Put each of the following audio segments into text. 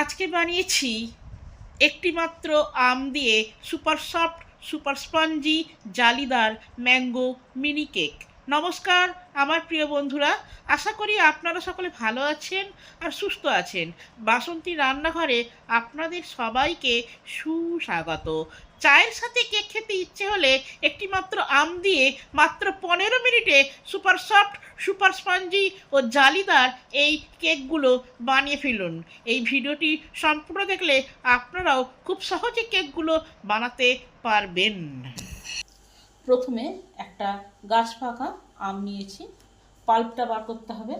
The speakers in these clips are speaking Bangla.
আজকে বানিয়েছি একটিমাত্র আম দিয়ে সুপার সফট সুপার স্পঞ্জি জালিদার ম্যাঙ্গো মিনি কেক। নমস্কার, আমার প্রিয় বন্ধুরা, আশা করি আপনারা সকলে ভালো আছেন আর সুস্থ আছেন। বাসন্তী রান্নাঘরে আপনাদের সবাইকে সুস্বাগত। চায়ের সাথে কেক খেতে ইচ্ছে হলে একটি মাত্র আম দিয়ে মাত্র পনেরো মিনিটে সুপার সফট, সুপার স্পঞ্জি ও জালিদার এই কেকগুলো বানিয়ে ফেলুন। এই ভিডিওটি সম্পূর্ণ দেখলে আপনারাও খুব সহজে কেকগুলো বানাতে পারবেন। প্রথমে একটা গাছ পাকা আম নিয়েছি পাল্পটা বার করতে হবে।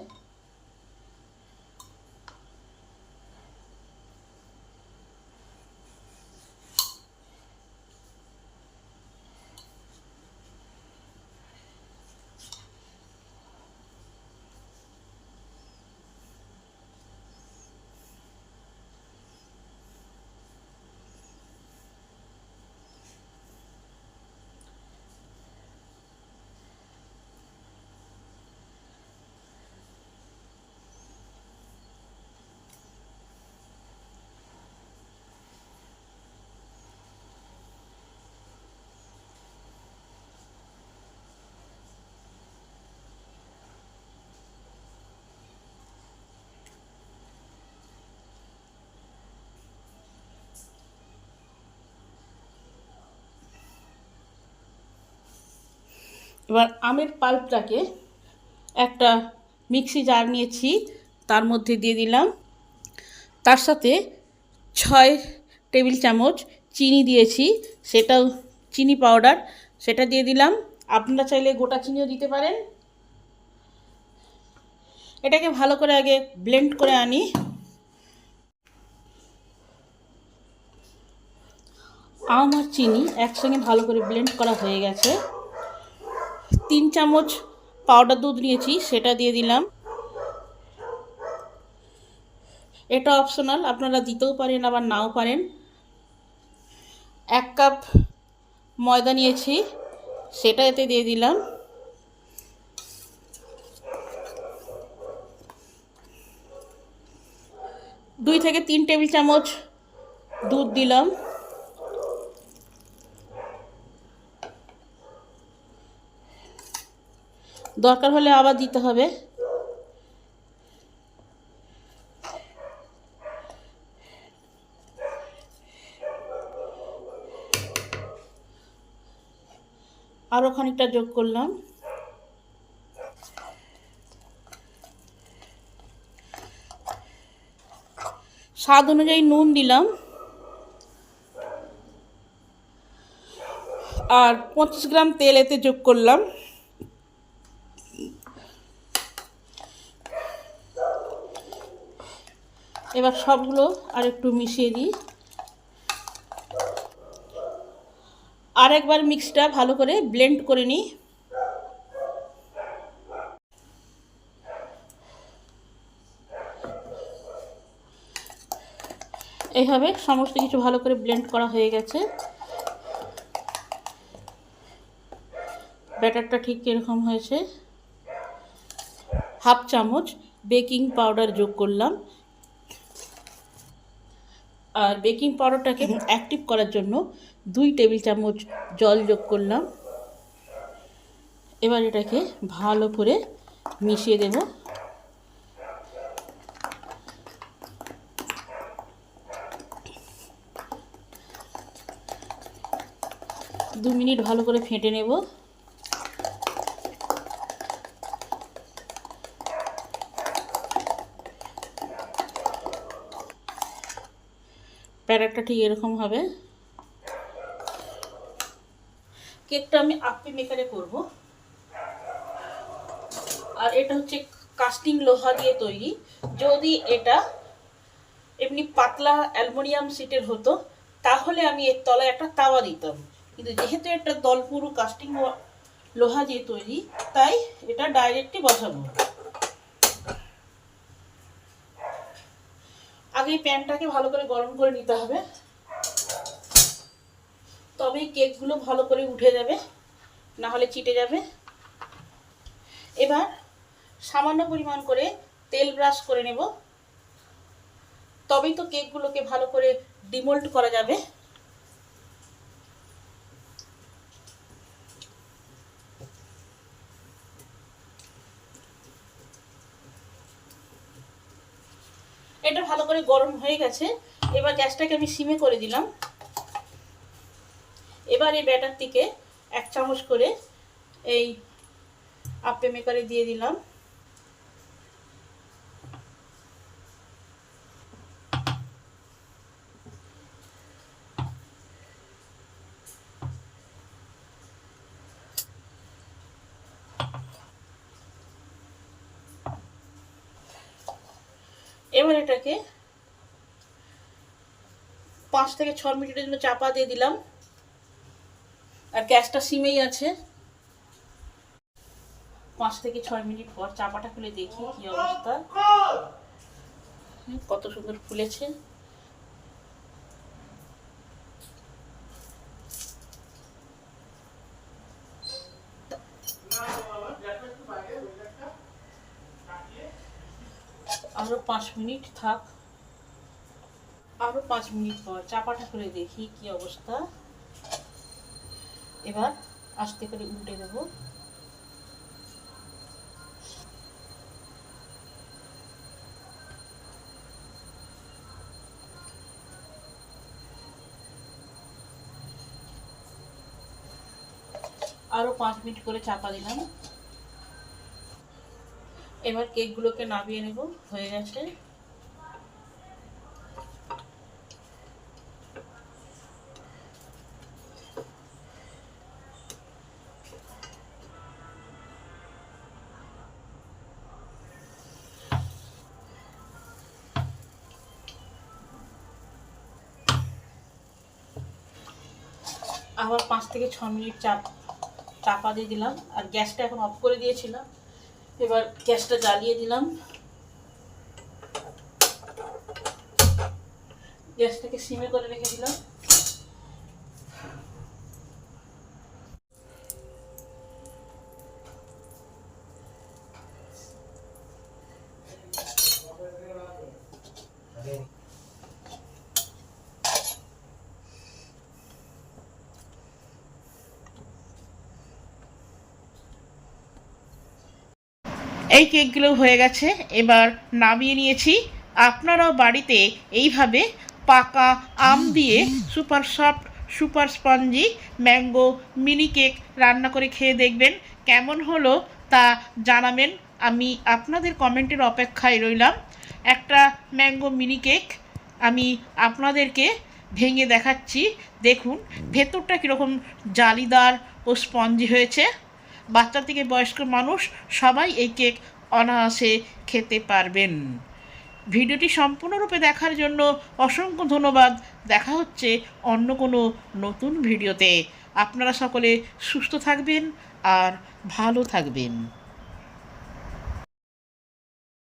এবার আমের পাল্পটাকে একটা মিক্সি জার নিয়েছি, তার মধ্যে দিয়ে দিলাম। তার সাথে ছয় টেবিল চামচ চিনি দিয়েছি, সেটাও চিনি পাউডার, সেটা দিয়ে দিলাম। আপনারা চাইলে গোটা চিনিও দিতে পারেন। এটাকে ভালো করে আগে ব্লেন্ড করে আনি। আম আর চিনি একসঙ্গে ভালো করে ব্লেন্ড করা হয়ে গেছে। তিন চামচ পাউডার দুধ নিয়েছি, সেটা দিয়ে দিলাম। এটা অপশনাল আপনারা দিতেও পারেন, আবার নাও পারেন। এক কাপ ময়দা নিয়েছি, সেটা এতে দিয়ে দিলাম। দুই থেকে তিন টেবিল চামচ দুধ দিলাম। দরকার হলে আবার দিতে হবে। আরও খানিকটা যোগ করলাম। স্বাদ অনুযায়ী নুন দিলাম। আর পঁচিশ গ্রাম তেল এতে যোগ করলাম। এবার সবগুলো আর একটু মিশিয়ে দিই। আর একবার মিক্সটা ভালো করে ব্লেন্ড করে নিই। এইভাবে সমস্ত কিছু ভালো করে ব্লেন্ড করা হয়ে গেছে। ব্যাটারটা ঠিক কীরকম হয়েছে। হাফ চামচ বেকিং পাউডার যোগ করলাম। আর বেকিং পাউডারটাকে অ্যাক্টিভ করার জন্য দুই টেবিল চামচ জল যোগ করলাম। এবার এটাকে ভালো করে মিশিয়ে দেব। দু মিনিট ভালো করে ফেটে নেব। প্যারাটটা ঠিক এরকম হবে। কেকটা আমি আপি মেকারে করব। আর এটা হচ্ছে কাস্টিং লোহা দিয়ে তৈরি। যদি এটা এমনি পাতলা অ্যালুমিনিয়াম সিটের হতো, তাহলে আমি এর তলায় একটা তাওয়া দিতাম। কিন্তু যেহেতু এটা দলপুরু কাস্টিং লোহা দিয়ে তৈরি, তাই এটা ডাইরেক্টই বসাবো। আগে প্যানটাকে ভালো করে গরম করে নিতে হবে। তবেই কেকগুলো ভালো করে উঠে যাবে না হলে চিটে যাবে। এবার সামান্য পরিমাণ করে তেল ব্রাশ করে নেব। তবেই তো কেকগুলোকে ভালো করে ডিমোল্ড করা যাবে। এটা ভালো করে গরম হয়ে গেছে। এবার গ্যাসটাকে আমি সিমে করে দিলাম। এবার এই ব্যাটারটিকে এক চামচ করে এই আপে মেকারে দিয়ে দিলাম। এবার এটাকে পাঁচ থেকে ছ মিনিটের জন্য চাপা দিয়ে দিলাম। আর গ্যাসটা সিমেই আছে। পাঁচ থেকে ছয় মিনিট পর চাপাটা খুলে দেখি কি অবস্থা। কত সুন্দর ফুলেছে। আরও পাঁচ মিনিট থাক। আরও পাঁচ মিনিট পর চাপাটা করে দেখি কি অবস্থা। এবার আস্তে করে উল্টে দেবো। আরও পাঁচ মিনিট করে চাপা দিলাম। এবার কেকগুলোকে নামিয়ে নেব, হয়ে গেছে। আবার পাঁচ থেকে ছ মিনিট চাপ, চাপা দিয়ে দিলাম। আর গ্যাসটা এখন অফ করে দিয়েছিলাম। এবার গ্যাসটা জ্বালিয়ে দিলাম। গ্যাসটাকে সিমে করে রেখে দিলাম। এই কেকগুলো হয়ে গেছে। এবার নামিয়ে নিয়েছি। আপনারাও বাড়িতে এইভাবে পাকা আম দিয়ে super soft, super spongy, mango, mini cake রান্না করে খেয়ে দেখবেন কেমন হলো তা জানাবেন। আমি আপনাদের কমেন্টের অপেক্ষায় রইলাম। একটা ম্যাঙ্গো মিনি কেক আমি আপনাদেরকে ভেঙে দেখাচ্ছি। দেখুন, ভেতরটা কীরকম জালিদার ও স্পঞ্জি হয়েছে। বাচ্চা থেকে বয়স্ক মানুষ সবাই এই কেক অনায়াসে খেতে পারবেন। ভিডিওটি সম্পূর্ণরূপে দেখার জন্য অসংখ্য ধন্যবাদ। দেখা হচ্ছে অন্য কোনো নতুন ভিডিওতে। আপনারা সকলে সুস্থ থাকবেন আর ভালো থাকবেন।